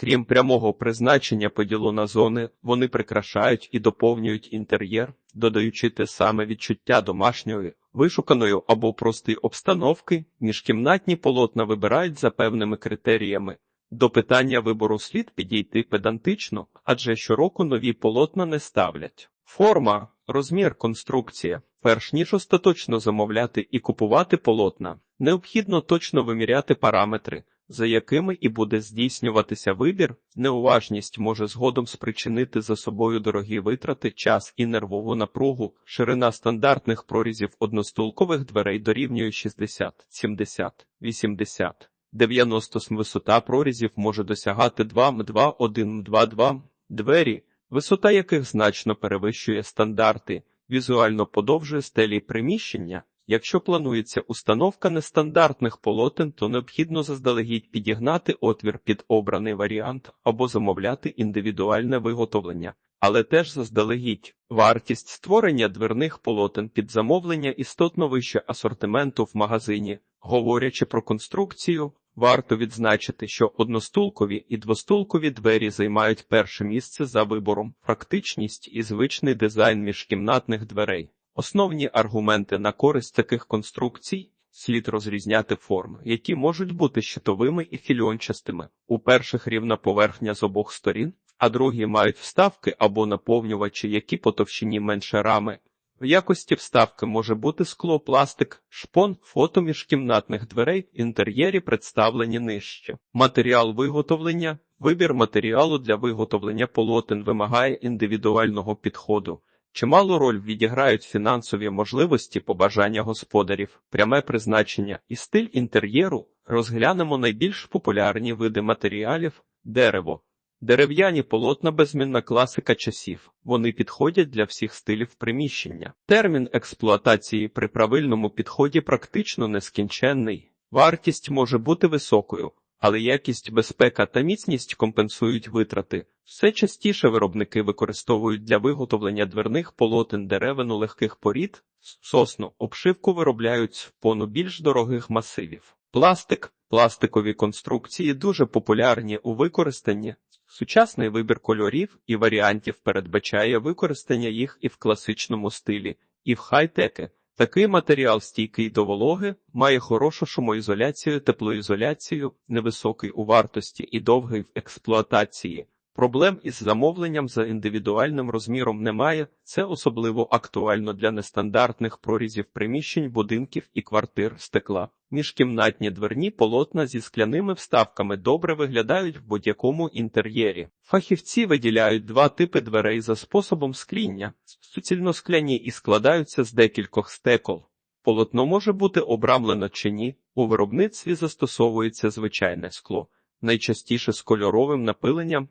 Крім прямого призначення поділу на зони, вони прикрашають і доповнюють інтер'єр, додаючи те саме відчуття домашньої, вишуканої або простої обстановки, міжкімнатні полотна вибирають за певними критеріями. До питання вибору слід підійти педантично, адже щороку нові полотна не ставлять. Форма, розмір, конструкція. Перш ніж остаточно замовляти і купувати полотна, необхідно точно виміряти параметри, за якими і буде здійснюватися вибір, неуважність може згодом спричинити за собою дорогі витрати, час і нервову напругу. Ширина стандартних прорізів одностулкових дверей дорівнює 60, 70, 80, 90 см. Висота прорізів може досягати 2 м 2 1 м 2 2. Двері, висота яких значно перевищує стандарти, візуально подовжує стелі приміщення. Якщо планується установка нестандартних полотен, то необхідно заздалегідь підігнати отвір під обраний варіант або замовляти індивідуальне виготовлення, але теж заздалегідь. Вартість створення дверних полотен під замовлення істотно вище асортименту в магазині. Говорячи про конструкцію, варто відзначити, що одностулкові і двостулкові двері займають перше місце за вибором, практичність і звичний дизайн міжкімнатних дверей. Основні аргументи на користь таких конструкцій слід розрізняти форми, які можуть бути щитовими і фільончастими. У перших рівна поверхня з обох сторін, а другі мають вставки або наповнювачі, які по товщині менше рами. В якості вставки може бути скло, пластик, шпон, фото міжкімнатних дверей, інтер'єрі представлені нижче. Матеріал виготовлення. Вибір матеріалу для виготовлення полотен вимагає індивідуального підходу. Чималу роль відіграють фінансові можливості побажання господарів, пряме призначення і стиль інтер'єру. Розглянемо найбільш популярні види матеріалів дерево. Дерев'яні полотна безмінна класика часів. Вони підходять для всіх стилів приміщення. Термін експлуатації при правильному підході практично нескінченний. Вартість може бути високою, але якість, безпека та міцність компенсують витрати. Все частіше виробники використовують для виготовлення дверних полотен деревину легких порід, сосну, обшивку виробляють з пону більш дорогих масивів. Пластик, пластикові конструкції дуже популярні у використанні. Сучасний вибір кольорів і варіантів передбачає використання їх і в класичному стилі, і в хай-теки. Такий матеріал стійкий до вологи, має хорошу шумоізоляцію, теплоізоляцію, невисокий у вартості і довгий в експлуатації. Проблем із замовленням за індивідуальним розміром немає. Це особливо актуально для нестандартних прорізів приміщень, будинків і квартир стекла. Міжкімнатні дверні полотна зі скляними вставками добре виглядають в будь-якому інтер'єрі. Фахівці виділяють два типи дверей за способом скління: суцільно скляні і складаються з декількох стекол. Полотно може бути обрамлено чи ні. У виробництві застосовується звичайне скло, найчастіше з кольоровим напиленням.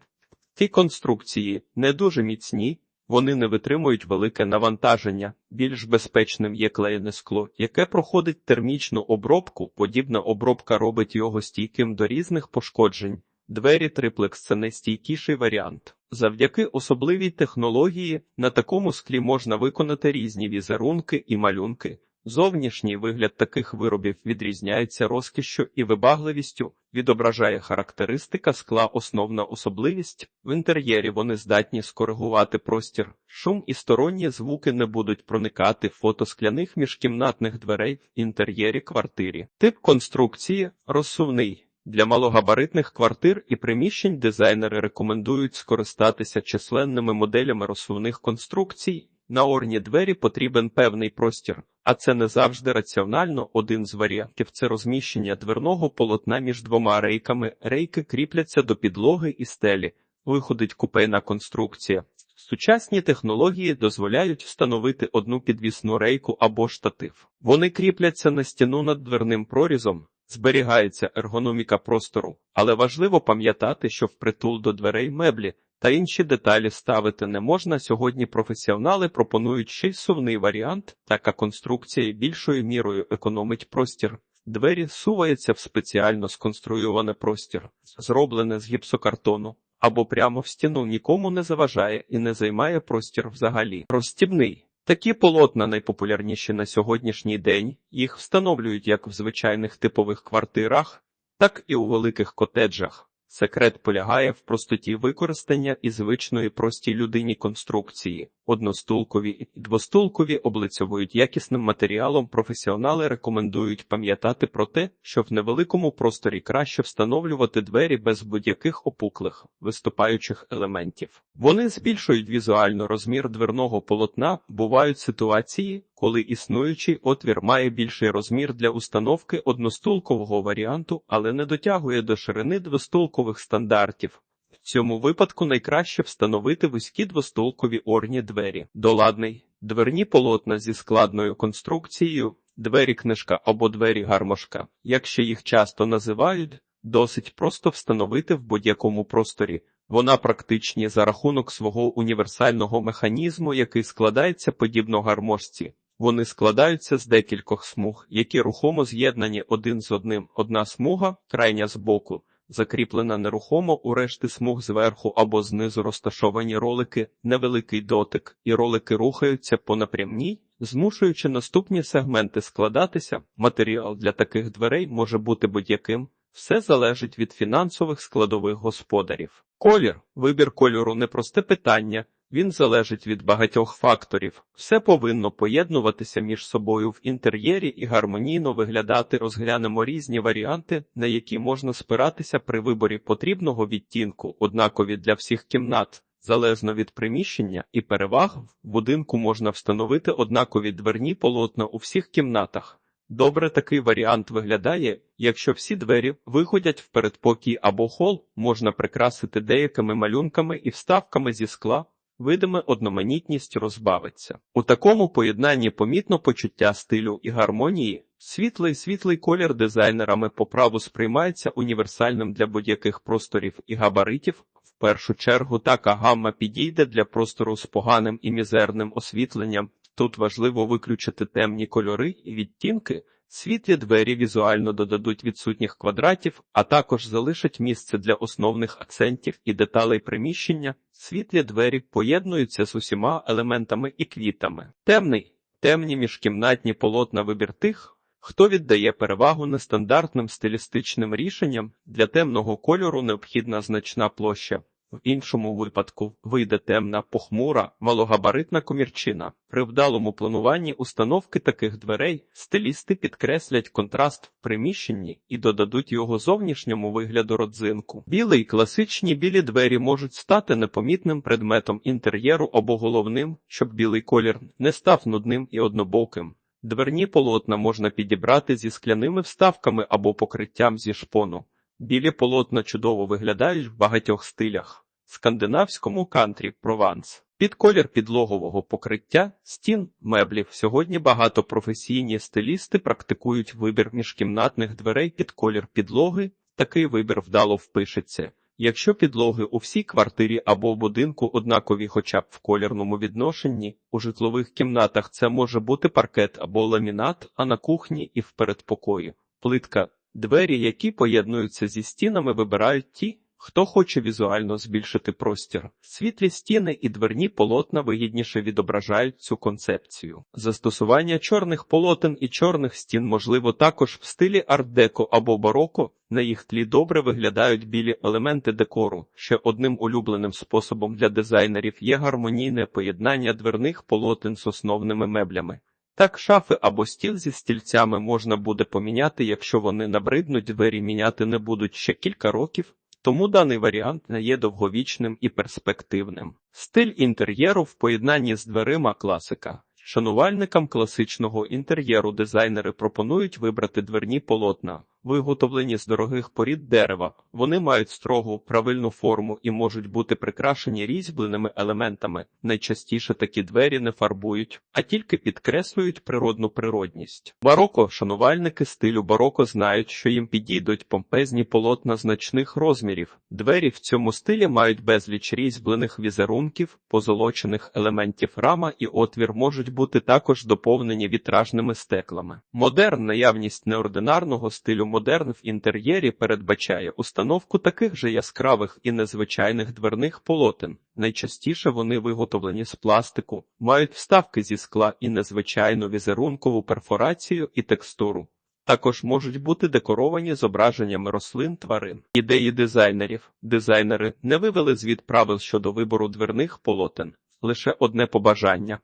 Ті конструкції не дуже міцні, вони не витримують велике навантаження. Більш безпечним є клеєне скло, яке проходить термічну обробку. Подібна обробка робить його стійким до різних пошкоджень. Двері триплекс це найстійкіший варіант. Завдяки особливій технології на такому склі можна виконати різні візерунки і малюнки. Зовнішній вигляд таких виробів відрізняється розкішшю і вибагливістю, відображає характеристика скла основна особливість. В інтер'єрі вони здатні скоригувати простір, шум і сторонні звуки не будуть проникати фото скляних міжкімнатних дверей в інтер'єрі квартирі. Тип конструкції розсувний. Для малогабаритних квартир і приміщень дизайнери рекомендують скористатися численними моделями розсувних конструкцій. На орні двері потрібен певний простір, а це не завжди раціонально. Один з варіантів це розміщення дверного полотна між двома рейками. Рейки кріпляться до підлоги і стелі. Виходить купейна конструкція. Сучасні технології дозволяють встановити одну підвісну рейку або штатив. Вони кріпляться на стіну над дверним прорізом. Зберігається ергономіка простору, але важливо пам'ятати, що впритул до дверей меблі та інші деталі ставити не можна. Сьогодні професіонали пропонують ще й сувний варіант, така конструкція більшою мірою економить простір. Двері суваються в спеціально сконструйоване простір, зроблене з гіпсокартону, або прямо в стіну нікому не заважає і не займає простір взагалі. Розстібний. Такі полотна найпопулярніші на сьогоднішній день. Їх встановлюють як в звичайних типових квартирах, так і у великих котеджах. Секрет полягає в простоті використання і звичної простій людині конструкції. Одностулкові і двостулкові облицьовують якісним матеріалом. Професіонали рекомендують пам'ятати про те, що в невеликому просторі краще встановлювати двері без будь-яких опуклих виступаючих елементів. Вони збільшують візуально розмір дверного полотна. Бувають ситуації, коли існуючий отвір має більший розмір для установки одностулкового варіанту, але не дотягує до ширини двостулкових стандартів. Цьому випадку найкраще встановити вузькі двостулкові орні двері. Доладний дверні полотна зі складною конструкцією, двері книжка або двері гармошка, якщо їх часто називають, досить просто встановити в будь-якому просторі. Вона практичні за рахунок свого універсального механізму, який складається подібно гармошці. Вони складаються з декількох смуг, які рухомо з'єднані один з одним. Одна смуга, крайня збоку, закріплена нерухомо у решти смуг зверху або знизу розташовані ролики, невеликий дотик, і ролики рухаються по напрямній, змушуючи наступні сегменти складатися. Матеріал для таких дверей може бути будь-яким. Все залежить від фінансових складових господарів. Колір, вибір кольору непросте питання. Він залежить від багатьох факторів. Все повинно поєднуватися між собою в інтер'єрі і гармонійно виглядати. Розглянемо різні варіанти, на які можна спиратися при виборі потрібного відтінку, однакові для всіх кімнат. Залежно від приміщення і переваг, в будинку можна встановити однакові дверні полотна у всіх кімнатах. Добре такий варіант виглядає, якщо всі двері виходять в передпокій або хол, можна прикрасити деякими малюнками і вставками зі скла, видиме одноманітність розбавиться. У такому поєднанні помітно почуття стилю і гармонії, світлий світлий колір дизайнерами по праву сприймається універсальним для будь-яких просторів і габаритів. В першу чергу така гамма підійде для простору з поганим і мізерним освітленням. Тут важливо виключити темні кольори і відтінки. Світлі двері візуально додадуть відсутніх квадратів, а також залишать місце для основних акцентів і деталей приміщення. Світлі двері поєднуються з усіма елементами і квітами. Темний, темні міжкімнатні полотна вибір тих, хто віддає перевагу нестандартним стилістичним рішенням. Для темного кольору необхідна значна площа. В іншому випадку вийде темна, похмура, малогабаритна комірчина. При вдалому плануванні установки таких дверей стилісти підкреслять контраст в приміщенні і додадуть його зовнішньому вигляду родзинку. Білий класичні білі двері можуть стати непомітним предметом інтер'єру або головним, щоб білий колір не став нудним і однобоким. Дверні полотна можна підібрати зі скляними вставками або покриттям зі шпону. Білі полотна чудово виглядають в багатьох стилях. Скандинавському кантрі Прованс. Під колір підлогового покриття, стін, меблів. Сьогодні багато професійні стилісти практикують вибір міжкімнатних дверей під колір підлоги. Такий вибір вдало впишеться. Якщо підлоги у всій квартирі або будинку однакові, хоча б в колірному відношенні, у житлових кімнатах це може бути паркет або ламінат, а на кухні і в передпокої. Плитка Двері, які поєднуються зі стінами, вибирають ті, хто хоче візуально збільшити простір. Світлі стіни і дверні полотна вигідніше відображають цю концепцію. Застосування чорних полотен і чорних стін можливо також в стилі арт-деко або бароко. На їх тлі добре виглядають білі елементи декору. Ще одним улюбленим способом для дизайнерів є гармонійне поєднання дверних полотен з основними меблями. Так шафи або стіл зі стільцями можна буде поміняти, якщо вони набриднуть, двері міняти не будуть ще кілька років, тому даний варіант не є довговічним і перспективним. Стиль інтер'єру в поєднанні з дверима класика. Шанувальникам класичного інтер'єру дизайнери пропонують вибрати дверні полотна, виготовлені з дорогих порід дерева. Вони мають строгу правильну форму і можуть бути прикрашені різьбленими елементами. Найчастіше такі двері не фарбують, а тільки підкреслюють природну природність. Бароко шанувальники стилю бароко знають, що їм підійдуть помпезні полотна значних розмірів. Двері в цьому стилі мають безліч різьблених візерунків, позолочених елементів рама і отвір можуть бути також доповнені вітражними стеклами. Модерн наявність неординарного стилю модерн в інтер'єрі передбачає установку таких же яскравих і незвичайних дверних полотен. Найчастіше вони виготовлені з пластику, мають вставки зі скла і незвичайну візерункову перфорацію і текстуру. Також можуть бути декоровані зображеннями рослин тварин. Ідеї дизайнерів. Дизайнери не вивели звіт правил щодо вибору дверних полотен. Лише одне побажання.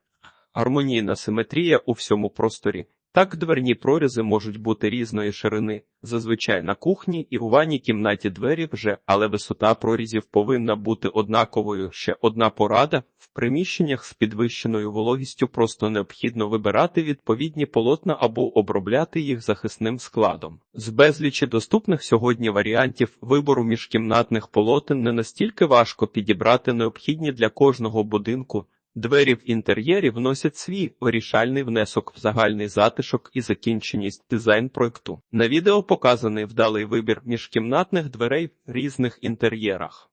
Гармонійна симетрія у всьому просторі. Так дверні прорізи можуть бути різної ширини. Зазвичай на кухні і у ванній кімнаті двері вже, але висота прорізів повинна бути однаковою. Ще одна порада. В приміщеннях з підвищеною вологістю просто необхідно вибирати відповідні полотна або обробляти їх захисним складом. З безлічі доступних сьогодні варіантів вибору міжкімнатних полотен не настільки важко підібрати необхідні для кожного будинку. Двері в інтер'єрі вносять свій вирішальний внесок в загальний затишок і закінченість дизайн-проекту. На відео показаний вдалий вибір міжкімнатних дверей в різних інтер'єрах.